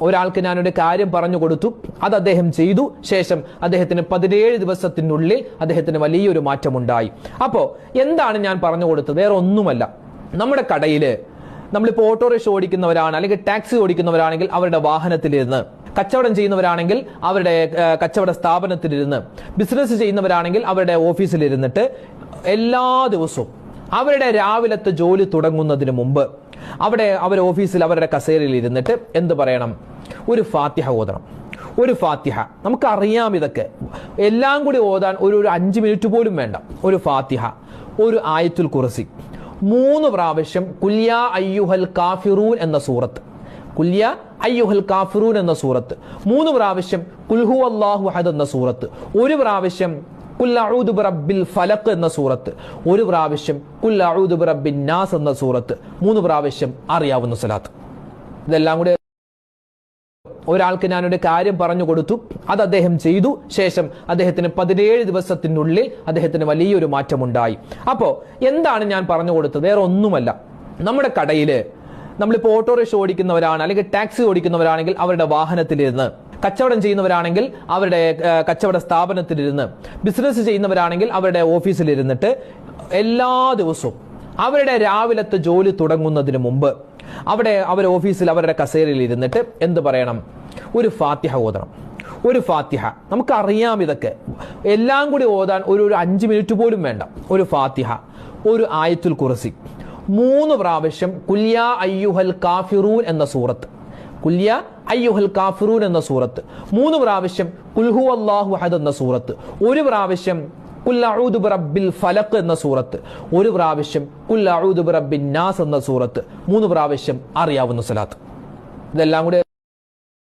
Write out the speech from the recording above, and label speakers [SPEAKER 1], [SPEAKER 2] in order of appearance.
[SPEAKER 1] ഒരാൾക്ക് ഞാനൊരു കാര്യം പറഞ്ഞു കൊടുത്തു. അത് അദ്ദേഹം ചെയ്തു. ശേഷം അദ്ദേഹത്തിന് പതിനേഴ് ദിവസത്തിനുള്ളിൽ അദ്ദേഹത്തിന് വലിയൊരു മാറ്റമുണ്ടായി. അപ്പോൾ എന്താണ് ഞാൻ പറഞ്ഞു കൊടുത്തത്? വേറെ ഒന്നുമല്ല. നമ്മുടെ കടയിൽ നമ്മളിപ്പോൾ ഓട്ടോറിക്ഷ ഓടിക്കുന്നവരാണ് അല്ലെങ്കിൽ ടാക്സി ഓടിക്കുന്നവരാണെങ്കിൽ അവരുടെ വാഹനത്തിലിരുന്ന് കച്ചവടം ചെയ്യുന്നവരാണെങ്കിൽ അവരുടെ കച്ചവട സ്ഥാപനത്തിലിരുന്ന് ബിസിനസ് ചെയ്യുന്നവരാണെങ്കിൽ അവരുടെ ഓഫീസിലിരുന്നിട്ട് എല്ലാ ദിവസവും അവരുടെ രാവിലത്തെ ജോലി തുടങ്ങുന്നതിന് മുമ്പ് അവിടെ അവർ ഓഫീസിൽ അവരുടെ കസേരയിൽ ഇരുന്നിട്ട് എന്ത് പറയണം? ഒരു ഫാത്തിഹ ഓതണം. ഒരു ഫാത്തിഹ. നമുക്കറിയാം ഇതൊക്കെ. എല്ലാം കൂടി ഓതാൻ ഒരു ഒരു അഞ്ച് മിനിറ്റ് പോലും വേണ്ട. ഒരു ഫാത്തിഹ. ഒരു ആയത്തുൽ കുറസി മൂന്ന് പ്രാവശ്യം കുല്യ അയ്യുഹൽ കാഫിറൂൻ എന്ന സൂറത്ത്. കുല്യ അയ്യുഹൽ കാഫിറൂൻ എന്ന സൂറത്ത്. മൂന്ന് പ്രാവശ്യം കുൽഹു അള്ളാഹു അഹദ് എന്ന സൂറത്ത്. ഒരു പ്രാവശ്യം ബിറബ്ബിൽ ഫലഖ് എന്ന സൂറത്ത്. ഒരു പ്രാവശ്യം കുൽ അഊദു ബിറബ്ബിൻ നാസ് എന്ന സൂറത്ത്. മൂന്ന് പ്രാവശ്യം അറിയാവുന്ന സ്വലാത്ത് ഇതെല്ലാം കൂടെ ഒരാൾക്ക് ഞാനൊരു കാര്യം പറഞ്ഞു കൊടുത്തു. അത് അദ്ദേഹം ചെയ്തു. ശേഷം അദ്ദേഹത്തിന് പതിനേഴ് ദിവസത്തിനുള്ളിൽ അദ്ദേഹത്തിന് വലിയൊരു മാറ്റമുണ്ടായി. അപ്പോ എന്താണ് ഞാൻ പറഞ്ഞു കൊടുത്തത്? വേറെ ഒന്നുമല്ല. നമ്മുടെ കടയിൽ നമ്മളിപ്പോൾ ഓട്ടോറിക്ഷ ഓടിക്കുന്നവരാണ് അല്ലെങ്കിൽ ടാക്സി ഓടിക്കുന്നവരാണെങ്കിൽ അവരുടെ വാഹനത്തിലിരുന്ന് കച്ചവടം ചെയ്യുന്നവരാണെങ്കിൽ അവരുടെ കച്ചവട സ്ഥാപനത്തിലിരുന്ന് ബിസിനസ് ചെയ്യുന്നവരാണെങ്കിൽ അവരുടെ ഓഫീസിലിരുന്നിട്ട് എല്ലാ ദിവസവും അവരുടെ രാവിലത്തെ ജോലി തുടങ്ങുന്നതിന് മുമ്പ് അവിടെ അവർ ഓഫീസിൽ അവരുടെ കസേരയിൽ ഇരുന്നിട്ട് എന്ത് പറയണം? ഒരു ഫാത്തിഹ ഓതണം. ഒരു ഫാത്തിഹ. നമുക്കറിയാം ഇതൊക്കെ. എല്ലാം കൂടി ഓതാൻ ഒരു ഒരു അഞ്ച് മിനിറ്റ് പോലും വേണ്ട. ഒരു ഫാത്തിഹ. ഒരു ആയത്തുൽ കുറസി മൂന്ന് പ്രാവശ്യം കുല്യ അയ്യുഹൽ കാഫിറൂൻ എന്ന സൂറത്ത്. കുല്യ അയ്യുഹൽ കാഫറൂൻ എന്ന സൂറത്ത്. മൂന്ന് പ്രാവശ്യം കുൽഹു അള്ളാഹു അഹദ് എന്ന സൂറത്ത്. ഒരു പ്രാവശ്യം റബ്ബിൽ ഫലഖ് എന്ന സൂറത്ത്. ഒരു പ്രാവശ്യം റബ്ബിൻ നാസ് എന്ന സൂറത്ത്. മൂന്ന് പ്രാവശ്യം അറിയാവുന്ന സ്ഥലത്ത് ഇതെല്ലാം കൂടി